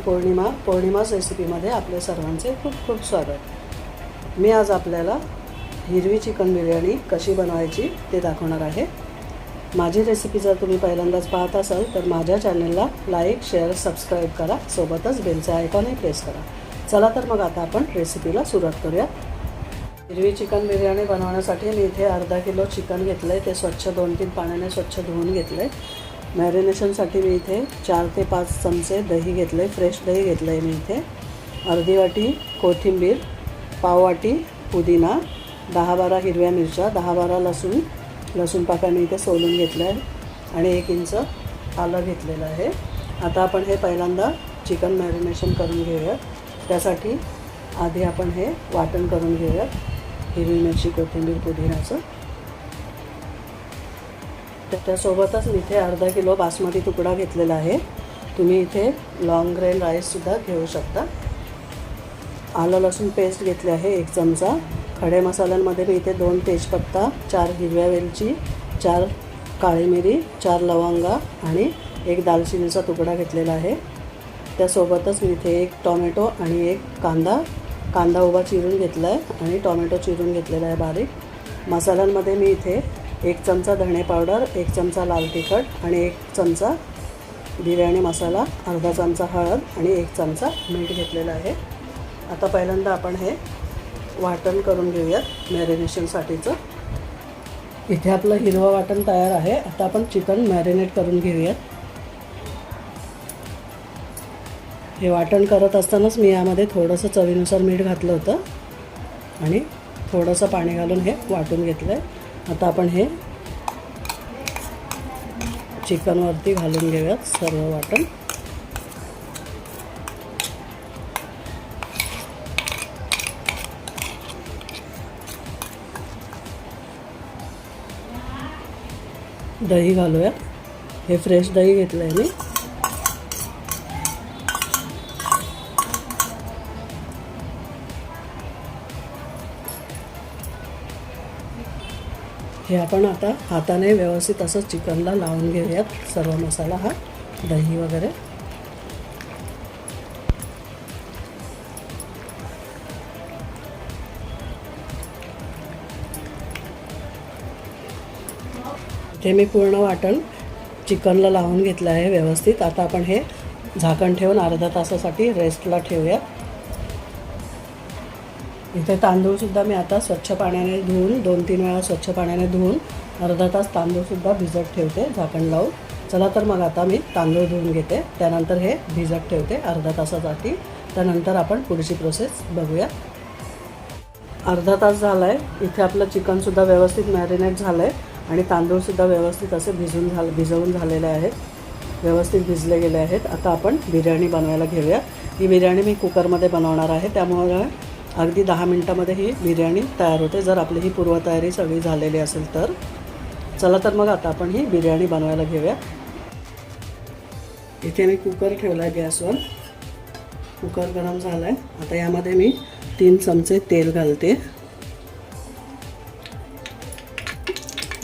मी पौर्णिमा पौर्णिमाच रेसिपीमध्ये आपल्या सर्वांचे खूप खूप स्वागत. मी आज आपल्याला हिरवी चिकन बिर्याणी कशी बनवायची ते दाखवणार आहे. माझी रेसिपी जर तुम्ही पहिल्यांदाच पाहत असाल तर माझ्या चॅनलला लाईक शेअर सबस्क्राईब करा. सोबतच बेलचं आयकॉनही प्रेस करा. चला तर मग आता आपण रेसिपीला सुरुवात करूया हिरवी चिकन बिर्याणी बनवण्यासाठी मी इथे अर्धा किलो चिकन घेतलं आहे ते स्वच्छ दोन तीन पाण्याने स्वच्छ धुवून घेतलं आहे मॅरिनेशनसाठी मी इथे चार ते पाच चमचे दही घेतलं आहे फ्रेश दही घेतलं आहे मी इथे. अर्धी वाटी कोथिंबीर पाव वाटी पुदिना दहा बारा हिरव्या मिरच्या दहा बारा लसूण. लसूण पाकाने इथे सोलून घेतलं आहे आणि एक इंच आलं घेतलेलं आहे. आता आपण हे पहिल्यांदा चिकन मॅरिनेशन करून घेऊयात. त्यासाठी आधी आपण हे वाटण करून घेऊयात. हिरवी मिरची कोथिंबीर पुदिन्याचं. तर त्यासोबतच मी इथे अर्धा किलो बासमती तुकडा घेतलेला आहे. तुम्ही इथे लॉंग ग्रेन राईससुद्धा घेऊ शकता. आलं लसूण पेस्ट घेतली आहे एक चमचा. खडे मसाल्यांमध्ये मी इथे दोन तेजपत्ता चार हिरव्या वेलची चार काळी मिरी चार लवंगा आणि एक दालचिनीचा तुकडा घेतलेला आहे. त्यासोबतच मी इथे एक टॉमॅटो आणि एक कांदा कांदा उभा चिरून घेतला आहे आणि टॉमॅटो चिरून घेतलेला आहे बारीक. मसाल्यांमध्ये मी इथे एक चमचा धणे पावडर एक चमचा लाल तिखट आणि एक चमचा बिर्याणी मसाला अर्धा चमचा हळद आणि एक चमचा मीठ घेतलेलं आहे. आता पहिल्यांदा आपण हे वाटण करून घेऊयात मॅरिनेशनसाठीचं इथे आपलं हिरवं वाटण तयार आहे. आता आपण चिकन मॅरिनेट करून घेऊयात. हे वाटण करत असतानाच मी यामध्ये थोडंसं चवीनुसार मीठ घातलं होतं आणि थोडंसं पाणी घालून हे वाटून घेतलं आहे आता आपण हे चिकनवरती घालून घेऊयात सर्व वाटण. दही घालूया हे फ्रेश दही घेतलं आहे मी. हे आपण आता हाताने व्यवस्थित असं चिकनला लावून घेऊयात. सर्व मसाला हा दही वगैरे. इथे मी पूर्ण वाटण चिकनला लावून घेतलं आहे व्यवस्थित. आता आपण हे झाकण ठेवून अर्धा तासासाठी रेस्टला ठेवूया इथे तांदूळसुद्धा मी आता स्वच्छ पाण्याने धुवून दोन तीन वेळा स्वच्छ पाण्याने धुवून अर्धा तास तांदूळसुद्धा भिजत ठेवते झाकण लावून. चला तर मग आता मी तांदूळ धुवून घेते त्यानंतर हे भिजत ठेवते अर्धा तासासाठी. त्यानंतर आपण पुढची प्रोसेस बघूया. अर्धा तास झाला आहे इथे आपलं चिकनसुद्धा व्यवस्थित मॅरिनेट झालं आहे आणि तांदूळसुद्धा व्यवस्थित असे भिजून झालं भिजवून झालेले आहेत. व्यवस्थित भिजले गेले आहेत. आता आपण बिर्याणी बनवायला घेऊया. ही बिर्याणी मी कुकरमध्ये बनवणार आहे त्यामुळे अगदी दहा मिनटामध्ये ही बिर्याणी तयार होते. जर आपली ही पूर्वतयारी सगळी झालेली असेल तर. चला तर मग आता आपण ही बिर्याणी बनवायला घेऊया. इथे मी कुकर ठेवला आहे गॅसवर. कुकर गरम झाला आहे आता यामध्ये मी तीन चमचे तेल घालते.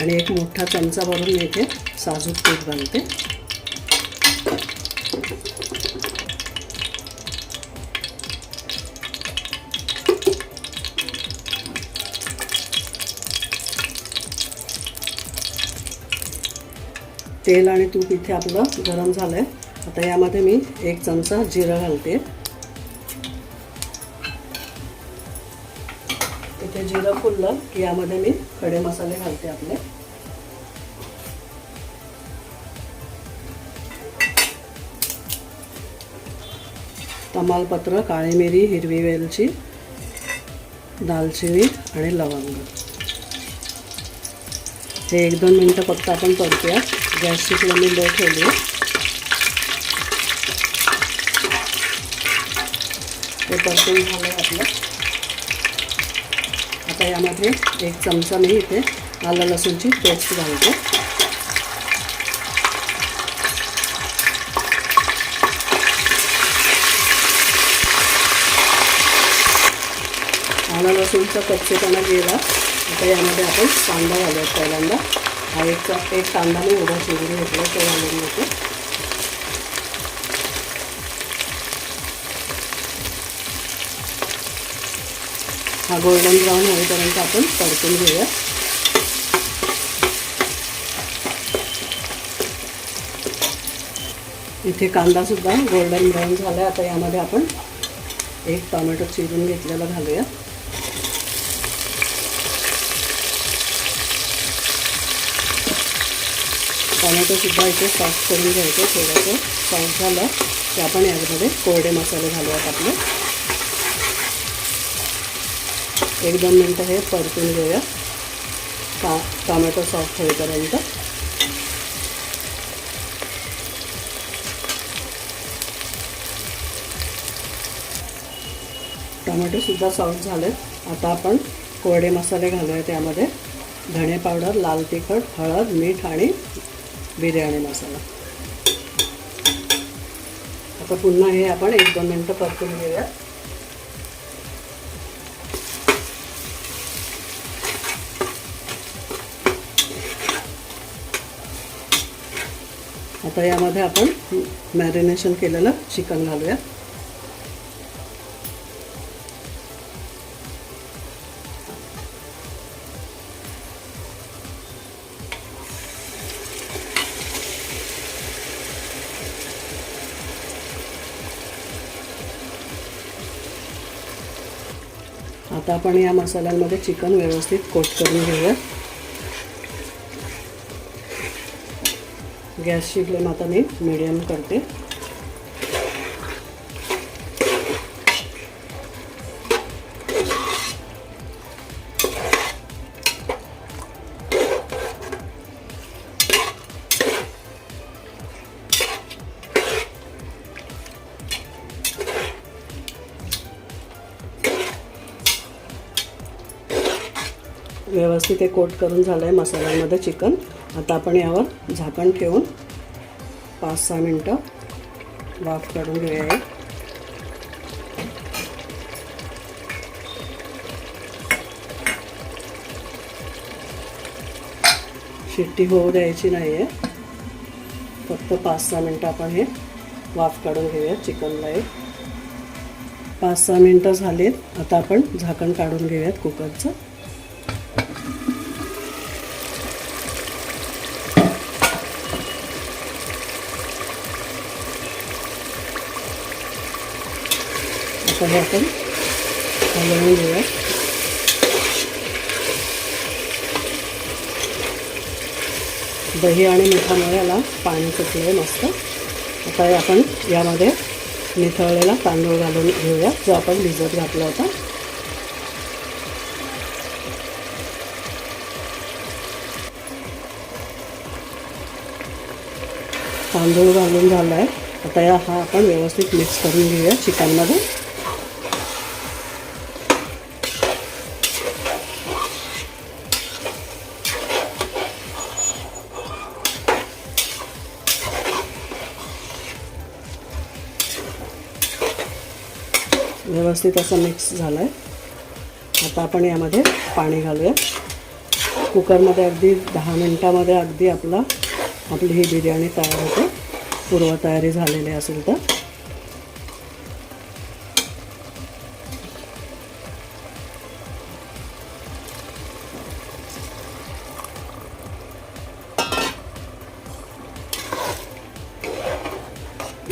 आणि एक मोठा चमचा भरून मी इथे साजूक तूप घालते. तेल आणि तूप इथे आपलं गरम झालं आहे आता यामध्ये मी एक चमचा जिरं घालते. इथे जिरं फुललं की यामध्ये मी खडे मसाले घालते आपले. तमालपत्र काळी मिरी हिरवी वेलची दालचिनी आणि लवंग. हे एक दोन मिनटं फक्त आपण परतूया गॅसची फ्लेम मी लो ठेवली. ते परतून झालं आपलं. आता यामध्ये एक चमचा मी इथे आलं लसूणची पेस्ट घालते. आलं लसूणचा कच्चेपणा गेला. आता यामध्ये आपण कांदा घालूयात पहिल्यांदा. हा एक एक कांदा मी उभा शिजून घेतला तो घालून घेते. हा गोल्डन ब्राऊन होईपर्यंत आपण परतून घेऊया. इथे कांदासुद्धा गोल्डन ब्राऊन झाला आहे आता यामध्ये आपण एक टॉमॅटो चिरून घेतलेला घालूया. टोमॅटोसुद्धा इथे सॉफ्ट करून घ्यायचं थोडंसं सॉफ्ट झालं की आपण यामध्ये कोरडे मसाले घालूयात आपले. एक दोन मिनटं हे परतून घेऊया. का टोमॅटो सॉफ्ट होईपर्यंत. टोमॅटोसुद्धा सॉफ्ट झाले. आता आपण कोरडे मसाले घालूया त्यामध्ये. धणे पावडर लाल तिखट हळद मीठ आणि बिर्याणी मसाला. आता पुन्हा हे आपण एक दोन मिनटं परतून घेऊया आता यामध्ये आपण मॅरिनेशन केलेलं चिकन घालूया आता आपण या मसाल्यांमध्ये चिकन व्यवस्थित कोट करून घेऊया गॅसची फ्लेम आता मी मिडियम करते. व्यवस्थित हे कोट करून झालं आहे मसाल्यामध्ये चिकन. आता आपण यावर झाकण ठेवून पाच सहा मिनटं वाफ काढून घेऊया. शिट्टी होऊ द्यायची नाही आहे फक्त पाच सहा मिनटं आपण हे वाफ काढून घेऊया चिकनला एक. पाच सहा मिनटं झालीत. आता आपण झाकण काढून घेऊयात कुकरचं. आता आपण हलवून घेऊया दही आणि मिठामुळे याला पाणी सुटलं आहे मस्त आता हे आपण यामध्ये निथळलेला तांदूळ घालून घेऊया जो आपण भिजत घातला होता तांदूळ घालून झाला आहे आता या हा आपण व्यवस्थित मिक्स करून घेऊया चिकनमध्ये व्यवस्थित असं मिक्स झालं आहे आता आपण यामध्ये पाणी घालूया. कुकरमध्ये अगदी दहा मिनटामध्ये अगदी आपला आपली ही बिर्याणी तयार होते. पूर्वतयारी झालेली असेल तर.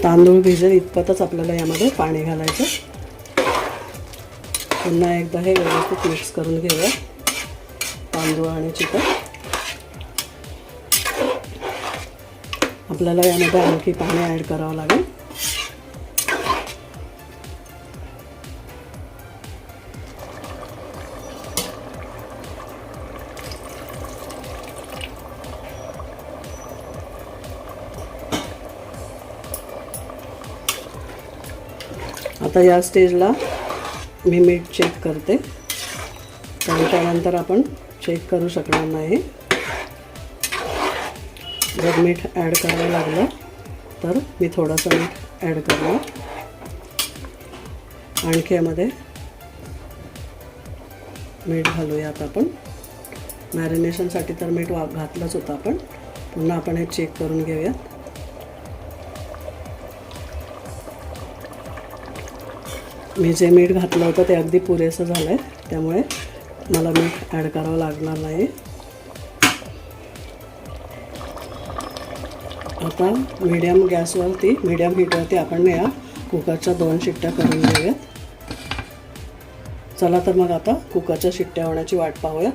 तांदूळ भिजेल इतपतच आपल्याला यामध्ये पाणी घालायचं. पुन्हा एकदा हे व्यवस्थित मिक्स करून घेऊया. तांदूळ आणि चिकन. आपल्याला यामध्ये आणखी पाणी ॲड करावं लागेल. आता या स्टेजला मी मीठ चेक करते. कारण त्यानंतर आपण चेक करू शकणार नाही. जर मीठ ॲड करावं लागलं तर मी थोडंसं मीठ ॲड करणार. आणखी यामध्ये मीठ घालूयात आपण. मॅरिनेशनसाठी तर मीठ वा घातलंच होतं आपण. पुन्हा आपण हे चेक करून घेऊयात. मी जे मीठ घातलं होतं ते अगदी पुरेसं झालं आहे त्यामुळे मला मीठ ॲड करावं लागणार नाही. आता मीडियम गॅसवरती मीडियम हीटवरती आपण या कुकरच्या दोन शिट्ट्या करून घेऊयात. चला तर मग आता कुकरच्या शिट्ट्या होण्याची वाट पाहूयात.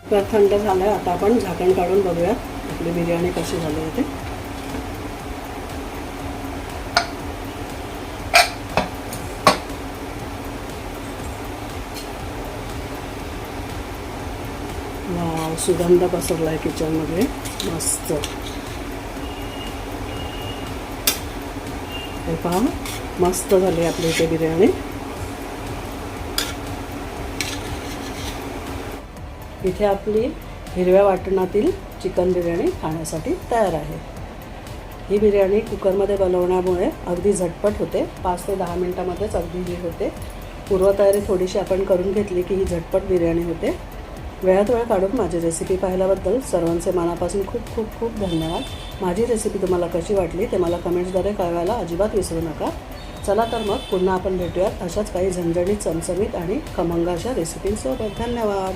कुकर थंड झालं आहे आता आपण झाकण काढून बघूयात आपली बिर्याणी कशी झाली होती ते वाव सुगंध पसरला आहे किचनमध्ये मस्त. हे पहा मस्त झाली आपली इथे बिर्याणी. इथे आपली हिरव्या वाटणातील चिकन बिर्याणी खाण्यासाठी तयार आहे. ही बिर्याणी कुकरमध्ये बनवण्यामुळे अगदी झटपट होते. पाच ते दहा मिनटामध्येच अगदी ही होते. पूर्वतयारी थोडीशी आपण करून घेतली की ही झटपट बिर्याणी होते. वेळात वेळ काढून माझी रेसिपी पाहिल्याबद्दल सर्वांचे मनापासून खूप खूप खूप धन्यवाद. माझी रेसिपी तुम्हाला कशी वाटली ते मला कमेंट्सद्वारे कळवायला अजिबात विसरू नका. चला तर मग पुन्हा आपण भेटूयात अशाच काही झणझणीत चमचमीत आणि खमंग अशा रेसिपींसोबत धन्यवाद.